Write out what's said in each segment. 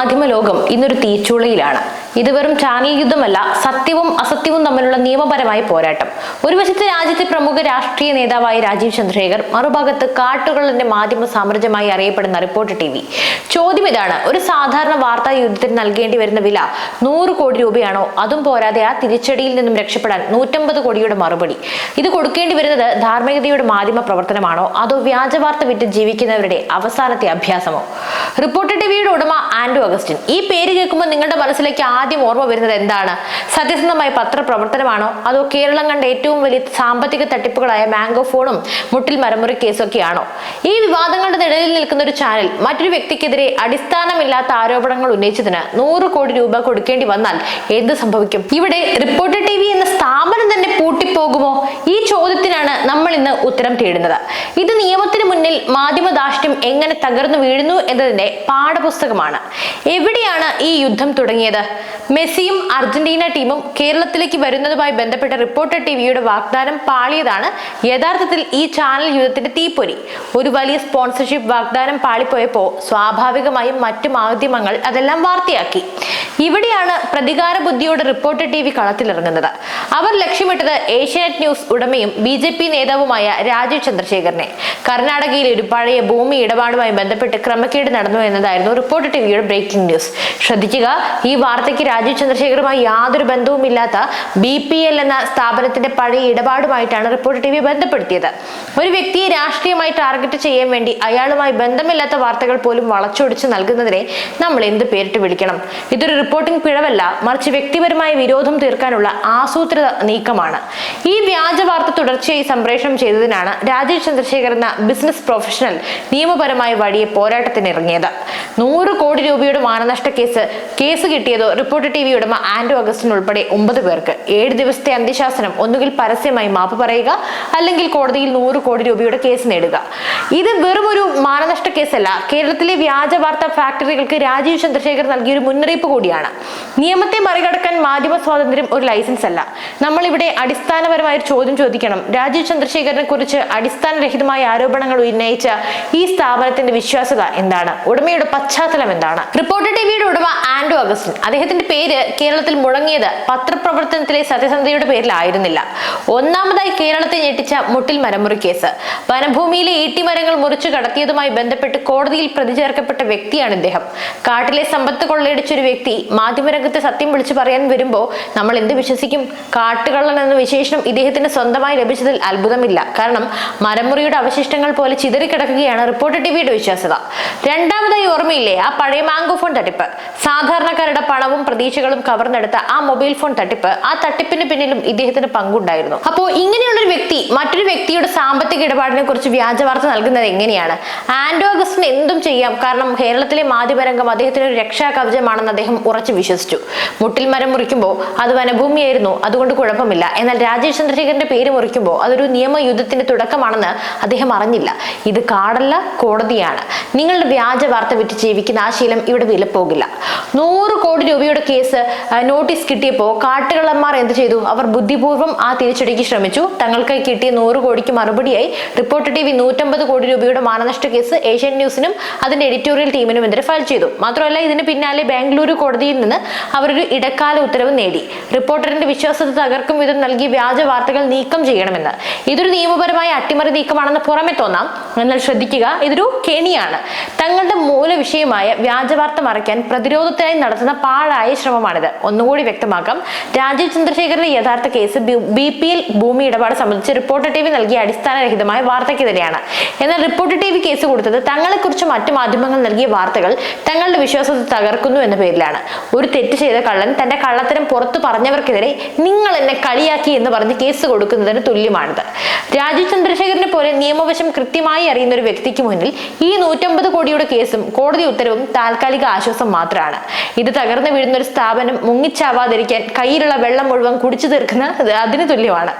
മാധ്യമ ലോകം ഇന്നൊരു തീച്ചുളയിലാണ്. ഇത് വെറും ചാനൽ യുദ്ധമല്ല സത്യവും അസത്യവും തമ്മിലുള്ള നിയമപരമായ പോരാട്ടം. ഒരു വശത്ത് രാജ്യത്തെ പ്രമുഖ രാഷ്ട്രീയ നേതാവായ രാജീവ് ചന്ദ്രശേഖർ മറുഭാഗത്ത് കാട്ടുകളുടെ മാധ്യമ സാമ്രാജ്യമായി അറിയപ്പെടുന്ന റിപ്പോർട്ട് ടി വി. ചോദ്യം ഇതാണ് ഒരു സാധാരണ വാർത്താ യുദ്ധത്തിന് നൽകേണ്ടി വരുന്ന വില നൂറ് കോടി രൂപയാണോ? അതും പോരാതെ ആ തിരിച്ചടിയിൽ നിന്നും രക്ഷപ്പെടാൻ നൂറ്റമ്പത് കോടിയുടെ മറുപടി. ഇത് കൊടുക്കേണ്ടി വരുന്നത് ധാർമ്മികതയുടെ മാധ്യമ പ്രവർത്തനമാണോ? അതോ വ്യാജവാർത്ത വിറ്റ് ജീവിക്കുന്നവരുടെ അവസാനത്തെ അഭ്യാസമോ? റിപ്പോർട്ടർ ടിവിയുടെ ഉടമ ആൻഡ്രു അഗസ്റ്റിൻ. ഈ പേര് കേൾക്കുമ്പോൾ നിങ്ങളുടെ മനസ്സിലേക്ക് ആദ്യം ഓർമ്മ വരുന്നത് എന്താണ്? സത്യസന്ധമായ പത്രപ്രവർത്തനമാണോ? അതോ കേരളം കണ്ട ഏറ്റവും വലിയ സാമ്പത്തിക തട്ടിപ്പുകളായ മാംഗോ ഫോണും മുട്ടിൽ മരമുറി കേസൊക്കെയാണോ? ഈ വിവാദങ്ങളുടെ നിഴലിൽ നിൽക്കുന്ന ഒരു ചാനൽ മറ്റൊരു വ്യക്തിക്കെതിരെ അടിസ്ഥാനമില്ലാത്ത ആരോപണങ്ങൾ ഉന്നയിച്ചതിന് നൂറ് കോടി രൂപ കൊടുക്കേണ്ടി വന്നാൽ എന്ത് സംഭവിക്കും? ഇവിടെ റിപ്പോർട്ടർ ടി വി എന്ന സ്ഥാപനം തന്നെ പൂട്ടിപ്പോകുമോ? ഈ ചോദ്യത്തിനാണ് നമ്മൾ ഇന്ന് ഉത്തരം തേടുന്നത്. ഇത് നിയമത്തിന് മുന്നിൽ മാധ്യമദാഷ്ട്യം എങ്ങനെ തകർന്നു വീഴുന്നു എന്നതിന്റെ പാഠപുസ്തകമാണ്. എവിടെയാണ് ഈ യുദ്ധം തുടങ്ങിയത്? മെസ്സിയും അർജന്റീന ടീമും കേരളത്തിലേക്ക് വരുന്നതുമായി ബന്ധപ്പെട്ട റിപ്പോർട്ടർ ടിവിയുടെ വാഗ്ദാനം പാളിയതാണ്. യഥാർത്ഥത്തിൽ ഈ ചാനൽ യുദ്ധത്തിന്റെ തീപ്പൊരി. ഒരു വലിയ സ്പോൺസർഷിപ്പ് വാഗ്ദാനം പാളിപ്പോയപ്പോൾ സ്വാഭാവികമായും മറ്റു മാധ്യമങ്ങൾ അതെല്ലാം വാർത്തയാക്കി. ഇവിടെയാണ് പ്രതികാര ബുദ്ധിയോടെ റിപ്പോർട്ടർ ടി വി കളത്തിലിറങ്ങുന്നത്. അവർ ലക്ഷ്യമിട്ടത് ഏഷ്യാനെറ്റ് ന്യൂസ് ഉടമയും ബി ജെ പി നേതാവുമായ രാജീവ് ചന്ദ്രശേഖരനെ. കർണാടകയിൽ ഒരു പഴയ ഭൂമി ഇടപാടുമായി ബന്ധപ്പെട്ട് ക്രമക്കേട് നടന്നു എന്നതായിരുന്നു റിപ്പോർട്ടർ ടിവിയുടെ ബ്രേക്കിംഗ് ന്യൂസ് ശ്രദ്ധിക്കുക ഈ വാർത്തയ്ക്ക് രാജീവ് ചന്ദ്രശേഖറുമായി യാതൊരു ബന്ധവുമില്ലാത്ത ബി പി എൽ എന്ന സ്ഥാപനത്തിന്റെ പഴയ ഇടപാടുമായിട്ടാണ് റിപ്പോർട്ട് ടി വി ബന്ധപ്പെടുത്തിയത്. ഒരു വ്യക്തിയെ രാഷ്ട്രീയമായി ടാർഗറ്റ് ചെയ്യാൻ വേണ്ടി അയാളുമായി ബന്ധമില്ലാത്ത വാർത്തകൾ പോലും വളച്ചൊടിച്ച് നൽകുന്നതിനെ നമ്മൾ എന്ത് പേരിട്ട് വിളിക്കണം? ഇതൊരു റിപ്പോർട്ടിംഗ് പിഴവല്ല മറിച്ച് വ്യക്തിപരമായ വിരോധം തീർക്കാനുള്ള ആസൂത്രിത നീക്കമാണ്. ഈ വ്യാജ വാർത്ത തുടർച്ചയായി സംപ്രേഷണം ചെയ്തതിനാണ് രാജീവ് ചന്ദ്രശേഖർ എന്ന ബിസിനസ് പ്രൊഫഷണൽ നിയമപരമായ വഴിയെ പോരാട്ടത്തിന് ഇറങ്ങിയത് നൂറ് കോടി രൂപയുടെ മാനനഷ്ട കേസ് കേസ് കിട്ടിയതോ റിപ്പോർട്ട് ടി വി ഉടമ ആൻഡോ അഗസ്റ്റിൻ ഉൾപ്പെടെ ഒമ്പത് പേർക്ക്. ഏഴ് ദിവസത്തെ അന്ത്യശാസനം ഒന്നുകിൽ പരസ്യമായി മാപ്പ് പറയുക അല്ലെങ്കിൽ കോടതിയിൽ നൂറ് കോടി രൂപയുടെ കേസ് നേടുക. ഇത് വെറും ഒരു മാനനഷ്ട കേസല്ല. കേരളത്തിലെ വ്യാജ വാർത്താ ഫാക്ടറികൾക്ക് രാജീവ് ചന്ദ്രശേഖർ നൽകിയ ഒരു മുന്നറിയിപ്പ് കൂടിയാണ്. നിയമത്തെ മറികടക്കാൻ മാധ്യമ സ്വാതന്ത്ര്യം ഒരു ലൈസൻസ് അല്ല. നമ്മൾ ഇവിടെ അടിസ്ഥാനപരമായ ഒരു ചോദ്യം ചോദിക്കണം. രാജീവ് ചന്ദ്രശേഖരനെ കുറിച്ച് അടിസ്ഥാനരഹിതമായ ആരോപണങ്ങൾ ഉന്നയിച്ച ഈ സ്ഥാപനത്തിന്റെ വിശ്വാസ്യത എന്താണ്? ഉടമയുടെ പശ്ചാത്തലം എന്താണ്? റിപ്പോർട്ടർ ടിവിയുടെ ഉടമ ആൻഡോ അഗസ്റ്റിൻ. അദ്ദേഹത്തിന്റെ പേര് കേരളത്തിൽ മുടങ്ങിയത് പത്രപ്രവർത്തനത്തിലെ സത്യസന്ധതയുടെ പേരിലായിരുന്നില്ല. ഒന്നാമതായി കേരളത്തെ ഞെട്ടിച്ച മുട്ടിൽ മരമുറി കേസ്. വനഭൂമിയിലെ ഈട്ടിമരങ്ങൾ മുറിച്ചു കടത്തിയതുമായി ബന്ധപ്പെട്ട് കോടതിയിൽ പ്രതി ചേർക്കപ്പെട്ട വ്യക്തിയാണ് ഇദ്ദേഹം. കാട്ടിലെ സമ്പത്ത് കൊള്ളയടിച്ചൊരു വ്യക്തി മാധ്യമരംഗത്ത് സത്യം വിളിച്ചു പറയാൻ വരുമ്പോൾ നമ്മൾ എന്ത് വിശ്വസിക്കും? കാട്ടുകള്ളൻ എന്ന വിശേഷണം ഇദ്ദേഹത്തിന് സ്വന്തമായി ലഭിച്ചതിൽ അത്ഭുതമില്ല. കാരണം മരമുറിയുടെ അവശിഷ്ടങ്ങൾ പോലെ ചിതറിക്കിടക്കുകയാണ് റിപ്പോർട്ടർ ടിവിയുടെ വിശ്വാസ്യത. രണ്ടാമതായി ഓർമ്മയില്ലേ ആ പഴയ മാംഗോ ഫോൺ തട്ടിപ്പ്. സാധാരണക്കാരുടെ പണവും പ്രതീക്ഷകളും കവർന്നെടുത്ത ആ മൊബൈൽ ഫോൺ തട്ടിപ്പ് ആ തട്ടിപ്പിന് പിന്നിലും ഇദ്ദേഹത്തിന് പങ്കുണ്ടായിരുന്നു. അപ്പോ ഇങ്ങനെയുള്ള ഒരു വ്യക്തി മറ്റൊരു വ്യക്തിയുടെ സാമ്പത്തിക ഇടപാടിനെ കുറിച്ച് വ്യാജ വാർത്ത നൽകുന്നത് എങ്ങനെയാണ്? ആൻഡോ അഗസ്റ്റിന് എന്തും ചെയ്യാം. കാരണം കേരളത്തിലെ മാധ്യമരംഗം അദ്ദേഹത്തിന് ഒരു രക്ഷാ കവചമാണെന്ന് അദ്ദേഹം ഉറച്ചു വിശ്വസിച്ചു. മുട്ടിൽ മരം മുറിക്കുമ്പോൾ അത് വനഭൂമിയായിരുന്നു. അതുകൊണ്ട് കുഴപ്പമില്ല. എന്നാൽ രാജീവ് ചന്ദ്രശേഖരന്റെ പേര് മുറിക്കുമ്പോൾ അതൊരു നിയമയുദ്ധത്തിന്റെ തുടക്കമാണെന്ന് അദ്ദേഹം അറിഞ്ഞില്ല. ഇത് കാടല്ല കോടതിയാണ്. നിങ്ങളുടെ വ്യാജ വാർത്ത വിറ്റ് ജീവിക്കുന്ന ആ ശീലം ഇവിടെ വില പോകില്ല. നൂറ് കോടി രൂപയുടെ കേസ് നോട്ടീസ് കിട്ടിയപ്പോൾ കാട്ടുകള്ളന്മാർ എന്ത് ചെയ്തു? അവർ ബുദ്ധിപൂർവം ആ തിരിച്ചടിക്ക് ശ്രമിച്ചു. തങ്ങൾക്ക് കിട്ടിയ നൂറ് കോടിക്ക് മറുപടിയായി റിപ്പോർട്ടർ ടി വി നൂറ്റമ്പത് കോടി രൂപയുടെ മാനനഷ്ട കേസ് ഏഷ്യൻ ന്യൂസിനും അതിന്റെ എഡിറ്റോറിയൽ ടീമിനും എതിരെ ഫയൽ ചെയ്തു. മാത്രമല്ല ഇതിന് പിന്നാലെ ബാംഗ്ലൂരു കോടതിയിൽ നിന്ന് അവരൊരു ഇടക്കാല ഉത്തരവ് നേടി. റിപ്പോർട്ടറിന്റെ വിശ്വാസത്തെ തകർക്കും വിധം നൽകി വ്യാജ വാർത്തകൾ നീക്കം ചെയ്യണമെന്ന്. ഇതൊരു നിയമപരമായ അട്ടിമറി നീക്കമാണെന്ന് പുറമെ തോന്നാം. എന്നാൽ ശ്രദ്ധിക്കുക ഇതൊരു കെണിയാണ്. തങ്ങളുടെ മൂല വിഷയമായ വ്യാജ വാർത്ത മറയ്ക്കാൻ പ്രതിരോധത്തിനായി നടത്തുന്ന പാഴായ ശ്രമമാണിത്. ഒന്നുകൂടി വ്യക്തമാക്കാം. രാജീവ് ചന്ദ്രശേഖരന്റെ യഥാർത്ഥ കേസ് ബി പി എൽ ഭൂമി ഇടപാട് സംബന്ധിച്ച് റിപ്പോർട്ടർ ടി വി നൽകിയ അടിസ്ഥാനരഹിതമായ വാർത്തയ്ക്കെതിരെയാണ്. എന്നാൽ റിപ്പോർട്ടർ ടി വി കേസ് കൊടുത്തത് തങ്ങളെക്കുറിച്ച് മറ്റു മാധ്യമങ്ങൾ നൽകിയ വാർത്തകൾ തങ്ങളുടെ വിശ്വാസത്തെ തകർക്കുന്നു എന്ന പേരിലാണ്. ഒരു തെറ്റ് ചെയ്ത കള്ളൻ തന്റെ കള്ളത്തരം പുറത്തു പറഞ്ഞവർക്കെതിരെ നിങ്ങൾ എന്നെ കളിയാക്കി എന്ന് പറഞ്ഞ് കേസ് കൊടുക്കുന്നതിന് തുല്യമാണിത്. രാജീവ് ചന്ദ്രശേഖരനെ പോലെ നിയമവശം കൃത്യമായി അറിയുന്ന ഒരു വ്യക്തിക്ക് മുന്നിൽ ഈ നൂറ്റമ്പത് കോടിയുടെ കേസും കോടതി ഉത്തരവും താൽക്കാലിക ആശ്വാസം മാത്രമാണ് ഇത് തകർന്നു വീഴുന്ന ഒരു സ്ഥാപനം മുങ്ങിച്ചാവാതിരിക്കാൻ കയ്യിലുള്ള വെള്ളം മുഴുവൻ കുടിച്ചു തീർക്കുന്ന അത് അതിന് തുല്യമാണ്.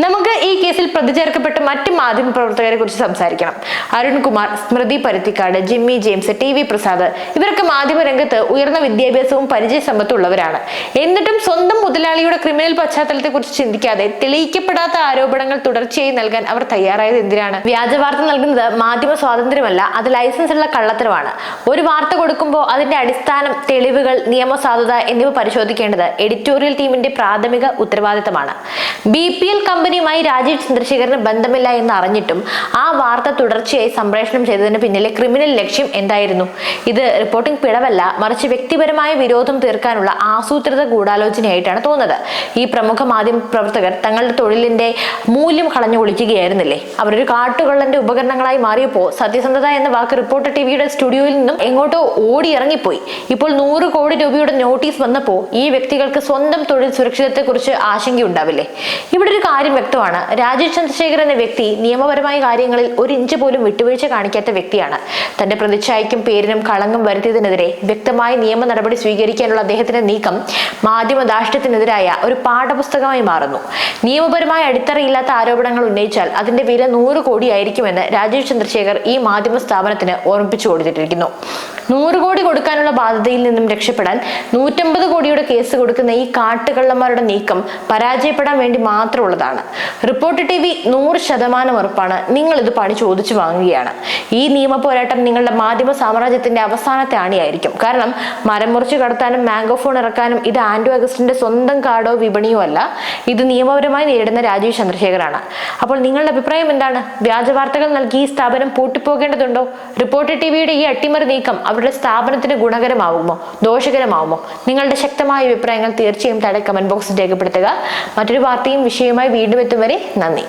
നമുക്ക് ഈ കേസിൽ പ്രതിചേർക്കപ്പെട്ട മറ്റ് മാധ്യമ പ്രവർത്തകരെ കുറിച്ച് സംസാരിക്കണം. അരുൺകുമാർ സ്മൃതി പരുത്തിക്കാട് ജിമ്മി ജെയിംസ് ടി വി പ്രസാദ് ഇവരൊക്കെ മാധ്യമ രംഗത്ത് ഉയർന്ന വിദ്യാഭ്യാസവും പരിചയ സമ്പത്തുള്ളവരാണ് എന്നിട്ടും സ്വന്തം മുതലാളിയുടെ ക്രിമിനൽ പശ്ചാത്തലത്തെ കുറിച്ച് ചിന്തിക്കാതെ തെളിയിക്കപ്പെടാത്ത ആരോപണങ്ങൾ തുടർച്ചയായി നൽകാൻ അവർ തയ്യാറായത് എന്തിനാണ്? വ്യാജ വാർത്ത നൽകുന്നത് മാധ്യമ സ്വാതന്ത്ര്യമല്ല അത് ലൈസൻസ് ഉള്ള കള്ളത്തരമാണ്. ഒരു വാർത്ത കൊടുക്കുമ്പോൾ അതിന്റെ അടിസ്ഥാനം തെളിവുകൾ നിയമസാധുത എന്നിവ പരിശോധിക്കേണ്ടത് എഡിറ്റോറിയൽ ടീമിന്റെ പ്രാഥമിക ഉത്തരവാദിത്തമാണ്. ബി പി എൽ കമ്പനിയുമായി രാജീവ് ചന്ദ്രശേഖരന് ബന്ധമില്ല എന്ന് അറിഞ്ഞിട്ടും ആ വാർത്ത തുടർച്ചയായി സംപ്രേഷണം ചെയ്തതിന് പിന്നിലെ ക്രിമിനൽ ലക്ഷ്യം എന്തായിരുന്നു? ഇത് റിപ്പോർട്ടിംഗ് പിഴവല്ല മറിച്ച് വ്യക്തിപരമായ വിരോധം തീർക്കാനുള്ള ആസൂത്രിത ഗൂഢാലോചനയായിട്ടാണ് തോന്നുന്നത്. ഈ പ്രമുഖ മാധ്യമ പ്രവർത്തകർ തങ്ങളുടെ തൊഴിലിന്റെ മൂല്യം കളഞ്ഞു കുളിക്കുകയായിരുന്നില്ലേ? അവരൊരു കാട്ടുകള്ളന്റെ ഉപകരണങ്ങളായി മാറിയപ്പോൾ സത്യസന്ധത എന്ന വാക്ക് റിപ്പോർട്ടർ ടിവിയുടെ സ്റ്റുഡിയോയിൽ നിന്നും എങ്ങോട്ടോ ഓടി ഇറങ്ങിപ്പോയി ഇപ്പോൾ നൂറ് കോടി രൂപയുടെ നോട്ടീസ് വന്നപ്പോൾ ഈ വ്യക്തികൾക്ക് സ്വന്തം തൊഴിൽ സുരക്ഷിതത്തെക്കുറിച്ച് ആശങ്കയുണ്ടാവില്ലേ? ഇവിടെ ഒരു കാര്യം വ്യക്തമാണ്. രാജീവ് ചന്ദ്രശേഖർ എന്ന വ്യക്തി നിയമപരമായ കാര്യങ്ങളിൽ ഒരു ഇഞ്ച് പോലും വിട്ടുവീഴ്ച കാണിക്കാത്ത വ്യക്തിയാണ്. തന്റെ പ്രതിച്ഛായക്കും പേരിനും കളങ്കം വരുത്തിയതിനെതിരെ വ്യക്തമായ നിയമ നടപടി സ്വീകരിക്കാനുള്ള അദ്ദേഹത്തിന്റെ നീക്കം മാധ്യമ ധാർഷ്ട്യത്തിനെതിരായ ഒരു പാഠപുസ്തകമായി മാറുന്നു. നിയമപരമായ അടിത്തറയില്ലാത്ത ആരോപണങ്ങൾ ഉന്നയിച്ചാൽ അതിന്റെ വില നൂറ് കോടിയായിരിക്കുമെന്ന് രാജീവ് ചന്ദ്രശേഖർ ഈ മാധ്യമ സ്ഥാപനത്തിന് ഓർമ്മിപ്പിച്ചു കൊടുത്തിട്ടിരിക്കുന്നു. നൂറ് കോടി കൊടുക്കാനുള്ള ബാധ്യതയിൽ നിന്നും രക്ഷപ്പെടാൻ നൂറ്റമ്പത് കോടിയുടെ കേസ് കൊടുക്കുന്ന ഈ കാട്ടുകള്ളന്മാരുടെ നീക്കം പരാജയപ്പെടാൻ വേണ്ടി മാത്രമുള്ളതാണ്. റിപ്പോർട്ട് ടി വി നൂറ് ശതമാനം ഉറപ്പാണ്. നിങ്ങൾ ഇത് പണി ചോദിച്ചു വാങ്ങുകയാണ്. ഈ നിയമ പോരാട്ടം നിങ്ങളുടെ മാധ്യമ സാമ്രാജ്യത്തിന്റെ അവസാനത്തെ ആണിയായിരിക്കും. കാരണം മരം മുറിച്ച് കടത്താനും മാംഗോ ഫോൺ ഇറക്കാനും ഇത് ആൻഡ്രോ അഗസ്റ്റിന്റെ സ്വന്തം കാർഡോ വിപണിയോ അല്ല. ഇത് നിയമപരമായി നേരിടുന്ന രാജീവ് ചന്ദ്രശേഖറാണ് അപ്പോൾ നിങ്ങളുടെ അഭിപ്രായം എന്താണ്? വ്യാജ വാർത്തകൾ നൽകി ഈ സ്ഥാപനം പൂട്ടിപ്പോകേണ്ടതുണ്ടോ? റിപ്പോർട്ട് ടി വിയുടെ ഈ അട്ടിമറി നീക്കം അവരുടെ സ്ഥാപനത്തിന് ഗുണകരമാവുമോ? ദോഷകരമാവുമോ? നിങ്ങളുടെ ശക്തമായ അഭിപ്രായങ്ങൾ തീർച്ചയായും താഴെ കമന്റ് ബോക്സിൽ രേഖപ്പെടുത്തുക. മറ്റൊരു വാർത്തയും വിഷയവുമായി വീണ്ടും എത്തും വരെ നന്ദി.